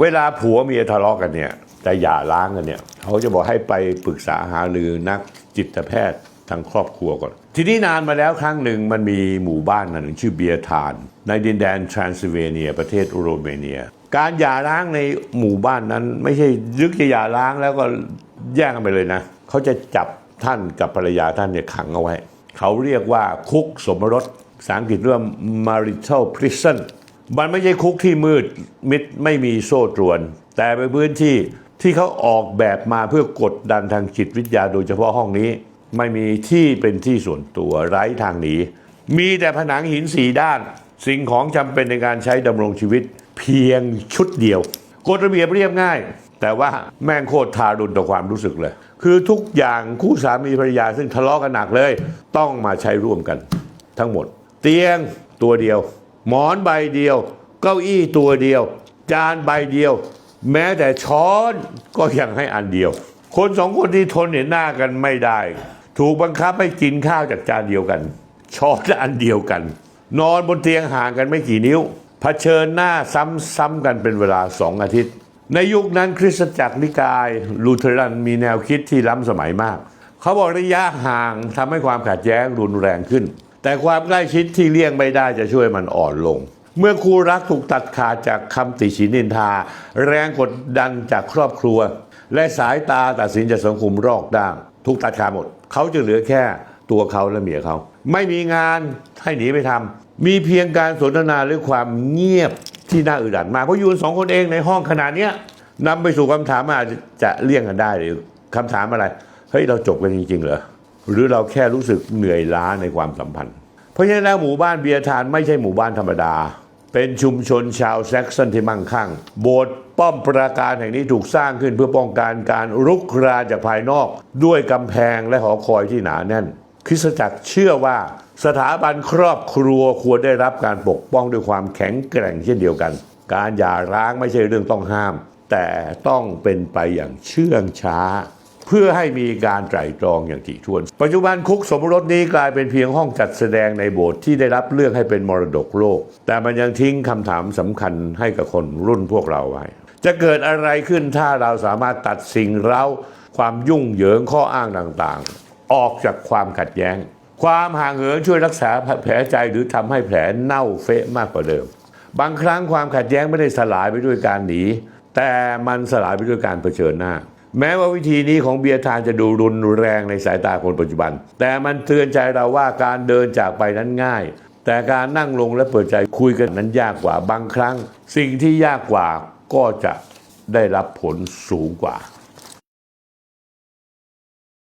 เวลาผัวเมียทะเลาะกันเนี่ยจะหย่าร้างกันเนี่ยเขาจะบอกให้ไปปรึกษาหารือนักจิตแพทย์ทางครอบครัวก่อน ทีนี้นานมาแล้วครั้งหนึ่งมันมีหมู่บ้านหนึ่งชื่อเบียร์ทาน ในดินแดนทรานซิลเวเนีย ประเทศโรเมเนีย การหย่าร้างในหมู่บ้านนั้น ไม่ใช่ยึกจะหย่าร้างแล้วก็แย่งกันไปเลยนะเขาจะจับท่านกับภรรยาท่านเนี่ยขังเอาไว้ เขาเรียกว่าคุกสมรสภาษาอังกฤษเรียกว่า marital prison มันไม่ใช่คุกที่มืดมิดไม่มีโซ่ตรวน แต่เป็นพื้นที่ที่เขาออกแบบมาเพื่อกดดันทางจิตวิทยาโดยเฉพาะห้องนี้ ไม่มีที่เป็นที่ส่วนตัวไร้ทางหนีมีแต่ผนังหินสีด้าน สิ่งของจำเป็นในการใช้ดำรงชีวิต เพียงชุดเดียวกฎระเบียบเรียบง่าย แต่ว่าแม่งโคตรทารุณต่อความรู้สึกเลย คือทุกอย่างคู่สามีภรรยาซึ่งทะเลาะกันหนักเลย ต้องมาใช้ร่วมกัน ทั้งหมด เตียงตัวเดียว หมอนใบเดียว เก้าอี้ตัวเดียว จานใบเดียว แม้แต่ช้อนก็ยังให้อันเดียว คนสองคนที่ทนเห็นหน้ากันไม่ได้ ถูกบังคับให้กินข้าวจากจานเดียวกัน ช้อนอันเดียวกัน นอนบนเตียงห่างกันไม่กี่นิ้วเผชิญหน้าซ้ำๆกันเป็นเวลาสองอาทิตย์ ในยุคนั้นคริสตจักรนิกายลูเทอรันมีแนวคิดที่ล้ำสมัยมาก เขาบอกระยะห่างทำให้ความขัดแย้งรุนแรงขึ้น แต่ความใกล้ชิดที่เลี่ยงไม่ได้จะช่วยมันอ่อนลง เมื่อคู่รักถูกตัดขาดจากคำติชินินทา แรงกดดันจากครอบครัว และสายตาตัดสินจากสังคมรอกด้างถูกตัดขาดหมด เขาจะเหลือแค่ตัวเขาและเมียเขา ไม่มีงานให้หนีไปทำมีเพียงการสนทนาหรือความเงียบที่น่าอึดอัดมากเพราะอยู่กันสองคนเองในห้องขนาดเนี้ยนำไปสู่คำถามอาจจะเลี่ยงกันได้หรือคำถามอะไรเฮ้ยเราจบกันจริงๆเหรอ หรือเราแค่รู้สึกเหนื่อยล้าในความสัมพันธ์ เพราะฉะนั้นแล้วหมู่บ้านเบียร์ทานไม่ใช่หมู่บ้านธรรมดา เป็นชุมชนชาวแซกซอนที่มั่งคั่ง โบสถ์ป้อมปราการแห่งนี้ถูกสร้างขึ้นเพื่อป้องกันการรุกรานจากภายนอก ด้วยกำแพงและหอคอยที่หนาแน่น คริสตจักรเชื่อว่าสถาบันครอบครัวควรได้รับการปกป้องด้วยความแข็งแกร่งเช่นเดียวกัน การหย่าร้างไม่ใช่เรื่องต้องห้าม แต่ต้องเป็นไปอย่างเชื่องช้า เพื่อให้มีการไตร่ตรองอย่างถี่ถ้วน ปัจจุบันคุกสมรสนี้กลายเป็นเพียงห้องจัดแสดงในโบสถ์ที่ได้รับเลือกให้เป็นมรดกโลก แต่มันยังทิ้งคำถามสำคัญให้กับคนรุ่นพวกเราไว้ จะเกิดอะไรขึ้นถ้าเราสามารถตัดสิ่งเร้าความยุ่งเหยิงข้ออ้างต่างๆ ออกจากความขัดแย้ง ความห่างเหินช่วยรักษาแผลใจหรือทำให้แผลเน่าเฟะมากกว่าเดิม บางครั้งความขัดแย้งไม่ได้สลายไปด้วยการหนีแต่มันสลายไปด้วยการเผชิญหน้า แม้ว่าวิธีนี้ของเบียร์ทานจะดูรุนแรงในสายตาคนปัจจุบัน แต่มันเตือนใจเราว่าการเดินจากไปนั้นง่าย แต่การนั่งลงและเปิดใจคุยกันนั้นยากกว่าบางครั้ง สิ่งที่ยากกว่าก็จะได้รับผลสูงกว่า